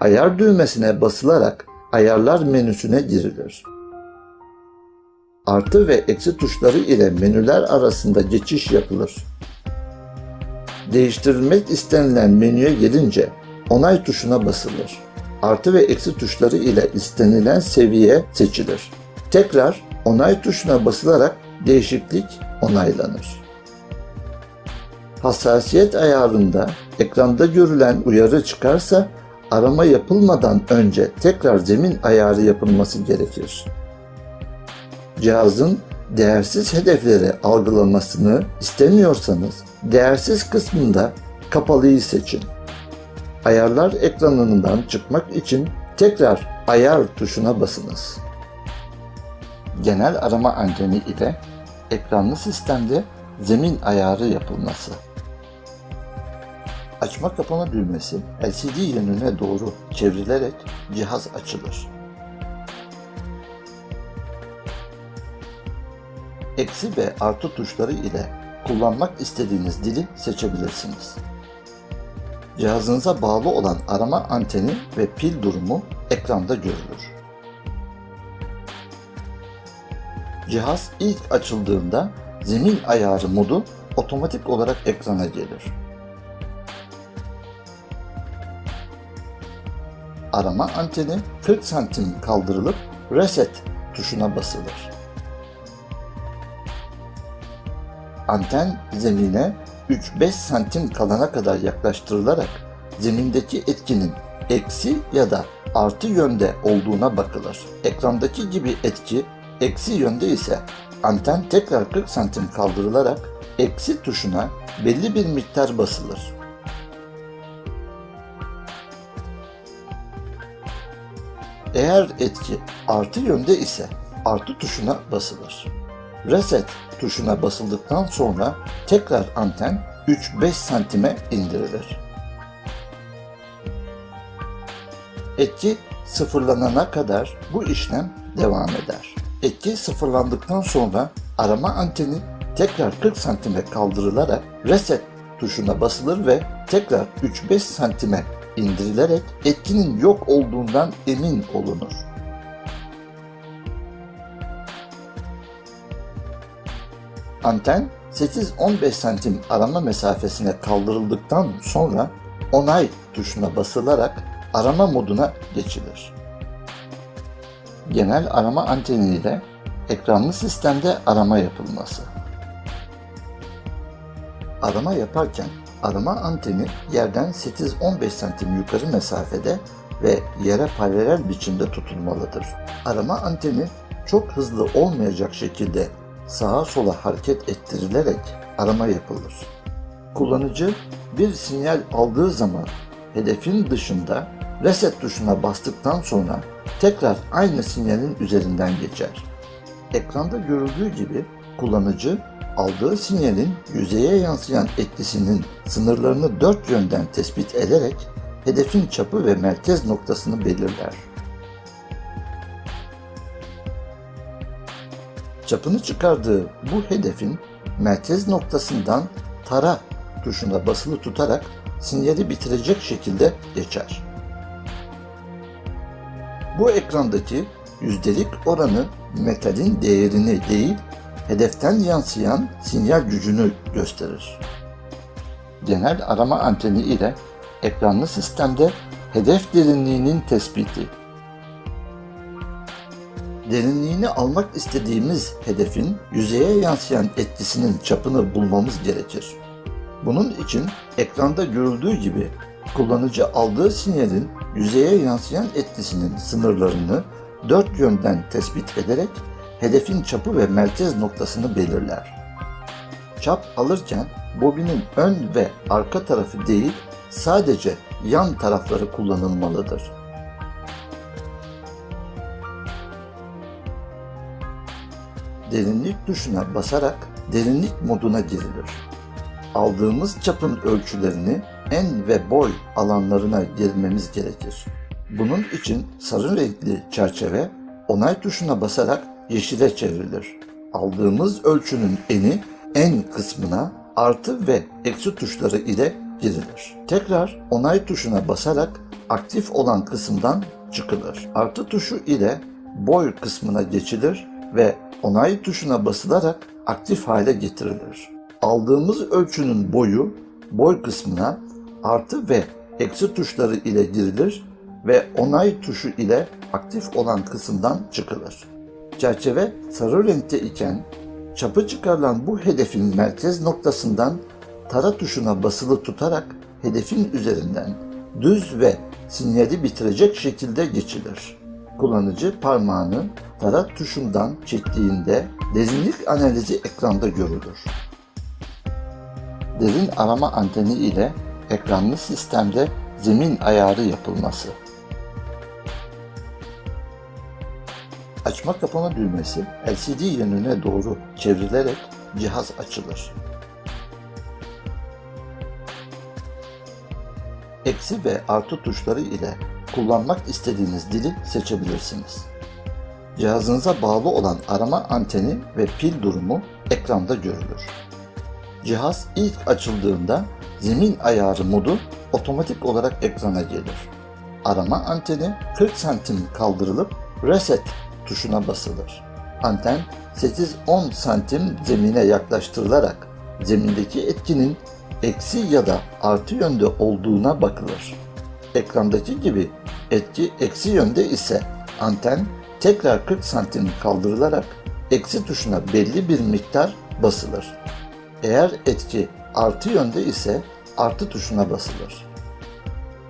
ayar düğmesine basılarak ayarlar menüsüne girilir. Artı ve eksi tuşları ile menüler arasında geçiş yapılır. Değiştirilmek istenilen menüye gelince onay tuşuna basılır. Artı ve eksi tuşları ile istenilen seviye seçilir. Tekrar onay tuşuna basılarak değişiklik onaylanır. Hassasiyet ayarında ekranda görülen uyarı çıkarsa arama yapılmadan önce tekrar zemin ayarı yapılması gerekir. Cihazın değersiz hedefleri algılamasını istemiyorsanız değersiz kısmında kapalıyı seçin. Ayarlar ekranından çıkmak için tekrar ayar tuşuna basınız. Genel arama anteni ile ekranlı sistemde zemin ayarı yapılması. Açma kapama düğmesi LCD yönüne doğru çevrilerek cihaz açılır. Eksi ve artı tuşları ile kullanmak istediğiniz dili seçebilirsiniz. Cihazınıza bağlı olan arama anteni ve pil durumu ekranda görülür. Cihaz ilk açıldığında zemin ayarı modu otomatik olarak ekrana gelir. Arama anteni 40 santim kaldırılıp reset tuşuna basılır. Anten zemine 3-5 santim kalana kadar yaklaştırılarak zemindeki etkinin eksi ya da artı yönde olduğuna bakılır. Ekrandaki gibi etki eksi yönde ise anten tekrar 40 santim kaldırılarak eksi tuşuna belli bir miktar basılır. Eğer etki artı yönde ise artı tuşuna basılır. Reset tuşuna basıldıktan sonra tekrar anten 3-5 santime indirilir. Etki sıfırlanana kadar bu işlem devam eder. Etki sıfırlandıktan sonra arama anteni tekrar 40 santime kaldırılarak reset tuşuna basılır ve tekrar 3-5 santime indirilerek etkinin yok olduğundan emin olunur. Anten 8-15 santim arama mesafesine kaldırıldıktan sonra onay tuşuna basılarak arama moduna geçilir. Genel arama anteniyle ekranlı sistemde arama yapılması. Arama yaparken arama anteni yerden 8-15 santim yukarı mesafede ve yere paralel biçimde tutulmalıdır. Arama anteni çok hızlı olmayacak şekilde sağa sola hareket ettirilerek arama yapılır. Kullanıcı bir sinyal aldığı zaman hedefin dışında reset tuşuna bastıktan sonra tekrar aynı sinyalin üzerinden geçer. Ekranda görüldüğü gibi kullanıcı aldığı sinyalin yüzeye yansıyan etkisinin sınırlarını dört yönden tespit ederek hedefin çapı ve merkez noktasını belirler. Çapını çıkardığı bu hedefin merkez noktasından tara tuşuna basılı tutarak sinyali bitirecek şekilde geçer. Bu ekrandaki yüzdelik oranı metalin değerini değil, hedeften yansıyan sinyal gücünü gösterir. Genel arama anteni ile ekranlı sistemde hedef derinliğinin tespiti. Derinliğini almak istediğimiz hedefin yüzeye yansıyan etkisinin çapını bulmamız gerekir. Bunun için ekranda görüldüğü gibi kullanıcı aldığı sinyalin yüzeye yansıyan etkisinin sınırlarını dört yönden tespit ederek hedefin çapı ve merkez noktasını belirler. Çap alırken bobinin ön ve arka tarafı değil sadece yan tarafları kullanılmalıdır. Derinlik tuşuna basarak derinlik moduna girilir. Aldığımız çapın ölçülerini en ve boy alanlarına girmemiz gerekir. Bunun için sarı renkli çerçeve onay tuşuna basarak yeşile çevrilir. Aldığımız ölçünün eni en kısmına artı ve eksi tuşları ile girilir. Tekrar onay tuşuna basarak aktif olan kısımdan çıkılır. Artı tuşu ile boy kısmına geçilir ve onay tuşuna basılarak aktif hale getirilir. Aldığımız ölçünün boyu boy kısmına artı ve eksi tuşları ile girilir ve onay tuşu ile aktif olan kısımdan çıkılır. Çerçeve sarı renkte iken çapı çıkarılan bu hedefin merkez noktasından tara tuşuna basılı tutarak hedefin üzerinden düz ve sinyali bitirecek şekilde geçilir. Kullanıcı parmağını tara tuşundan çektiğinde derinlik analizi ekranda görülür. Derin arama anteni ile ekranlı sistemde zemin ayarı yapılması. Açma kapama düğmesi LCD yönüne doğru çevrilerek cihaz açılır. Eksi ve artı tuşları ile kullanmak istediğiniz dili seçebilirsiniz. Cihazınıza bağlı olan arama anteni ve pil durumu ekranda görülür. Cihaz ilk açıldığında zemin ayarı modu otomatik olarak ekrana gelir. Arama anteni 40 santim kaldırılıp reset tuşuna basılır. Anten 8-10 santim zemine yaklaştırılarak zemindeki etkinin eksi ya da artı yönde olduğuna bakılır. Ekrandaki gibi etki eksi yönde ise anten tekrar 40 santim kaldırılarak eksi tuşuna belli bir miktar basılır. Eğer etki artı yönde ise artı tuşuna basılır.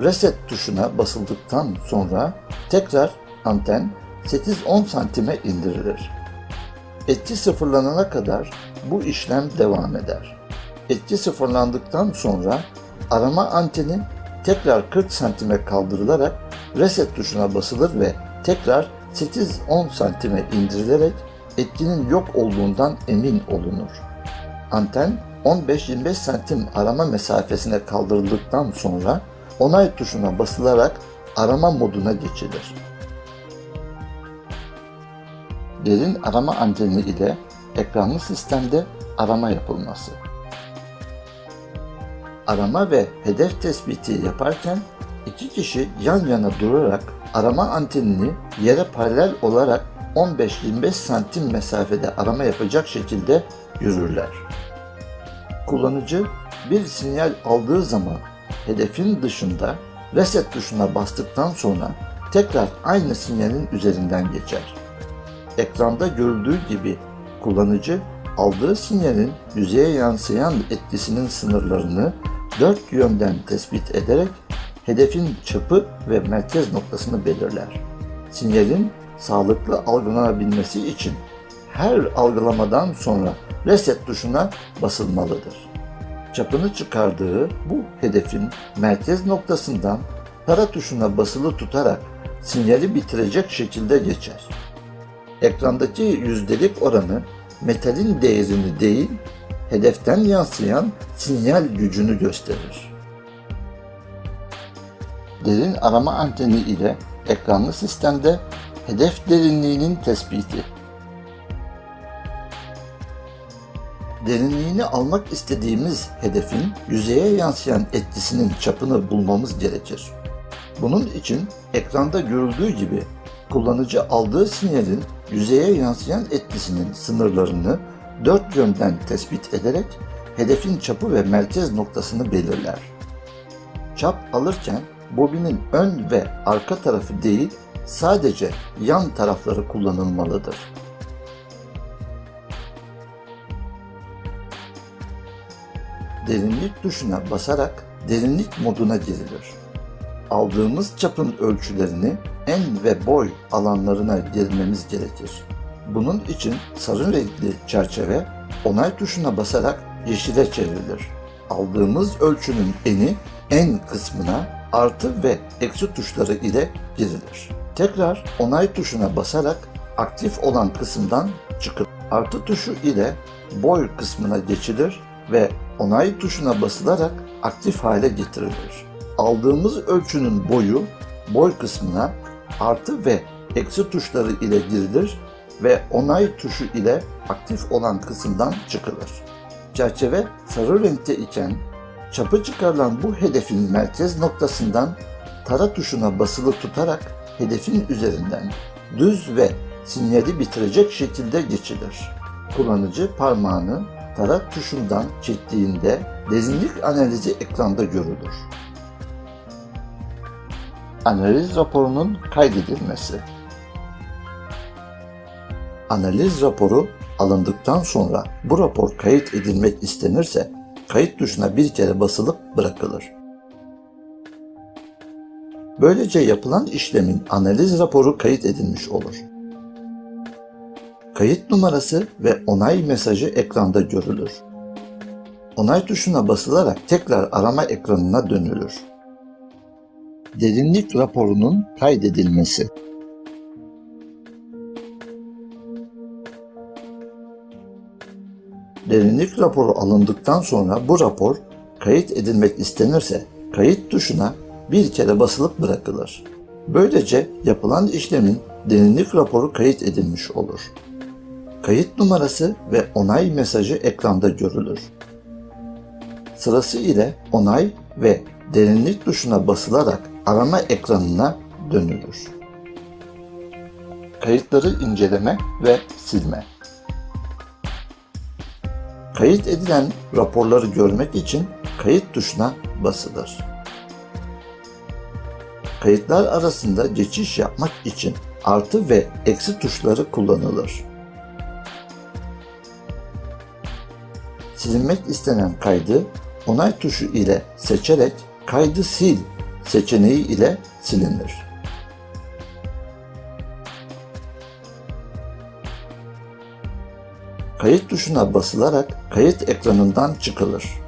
Reset tuşuna basıldıktan sonra tekrar anten 8-10 santime indirilir. Etki sıfırlanana kadar bu işlem devam eder. Etki sıfırlandıktan sonra arama anteni tekrar 40 santime kaldırılarak reset tuşuna basılır ve tekrar 8-10 santime indirilerek etkinin yok olduğundan emin olunur. Anten 15-25 santim arama mesafesine kaldırıldıktan sonra onay tuşuna basılarak arama moduna geçilir. Derin arama anteni ile ekranlı sistemde arama yapılması. Arama ve hedef tespiti yaparken iki kişi yan yana durarak arama antenini yere paralel olarak 15-25 santim mesafede arama yapacak şekilde yürürler. Kullanıcı bir sinyal aldığı zaman hedefin dışında reset tuşuna bastıktan sonra tekrar aynı sinyalin üzerinden geçer. Ekranda görüldüğü gibi kullanıcı aldığı sinyalin yüzeye yansıyan etkisinin sınırlarını dört yönden tespit ederek hedefin çapı ve merkez noktasını belirler. Sinyalin sağlıklı algılanabilmesi için her algılamadan sonra reset tuşuna basılmalıdır. Çapını çıkardığı bu hedefin merkez noktasından para tuşuna basılı tutarak sinyali bitirecek şekilde geçer. Ekrandaki yüzdelik oranı metalin değerini değil, hedeften yansıyan sinyal gücünü gösterir. Derin arama anteni ile ekranlı sistemde hedef derinliğinin tespiti. Derinliğini almak istediğimiz hedefin yüzeye yansıyan etkisinin çapını bulmamız gerekir. Bunun için ekranda görüldüğü gibi kullanıcı aldığı sinyalin yüzeye yansıyan etkisinin sınırlarını dört yönden tespit ederek hedefin çapı ve merkez noktasını belirler. Çap alırken bobinin ön ve arka tarafı değil, sadece yan tarafları kullanılmalıdır. Derinlik tuşuna basarak derinlik moduna girilir. Aldığımız çapın ölçülerini en ve boy alanlarına girmemiz gerekir. Bunun için sarı renkli çerçeve onay tuşuna basarak yeşile çevrilir. Aldığımız ölçünün eni en kısmına artı ve eksi tuşları ile girilir. Tekrar onay tuşuna basarak aktif olan kısımdan çıkıp artı tuşu ile boy kısmına geçilir ve onay tuşuna basılarak aktif hale getirilir. Aldığımız ölçünün boyu boy kısmına artı ve eksi tuşları ile girilir ve onay tuşu ile aktif olan kısımdan çıkılır. Çerçeve sarı renkte iken çapı çıkarılan bu hedefin merkez noktasından tara tuşuna basılı tutarak hedefin üzerinden düz ve sinyali bitirecek şekilde geçilir. Kullanıcı parmağını tara tuşundan çektiğinde derinlik analizi ekranda görülür. Analiz raporunun kaydedilmesi Analiz raporu alındıktan sonra bu rapor kayıt edilmek istenirse kayıt tuşuna bir kere basılıp bırakılır. Böylece yapılan işlemin analiz raporu kayıt edilmiş olur. Kayıt numarası ve onay mesajı ekranda görülür. Onay tuşuna basılarak tekrar arama ekranına dönülür. Derinlik raporunun kaydedilmesi Derinlik raporu alındıktan sonra bu rapor kayıt edilmek istenirse kayıt tuşuna bir kere basılıp bırakılır. Böylece yapılan işlemin derinlik raporu kayıt edilmiş olur. Kayıt numarası ve onay mesajı ekranda görülür. Sırası ile onay ve derinlik tuşuna basılarak arama ekranına dönülür. Kayıtları inceleme ve silme. Kayıt edilen raporları görmek için kayıt tuşuna basılır. Kayıtlar arasında geçiş yapmak için artı ve eksi tuşları kullanılır. Silinmek istenen kaydı onay tuşu ile seçerek kaydı sil seçeneği ile silinir. Kayıt tuşuna basılarak kayıt ekranından çıkılır.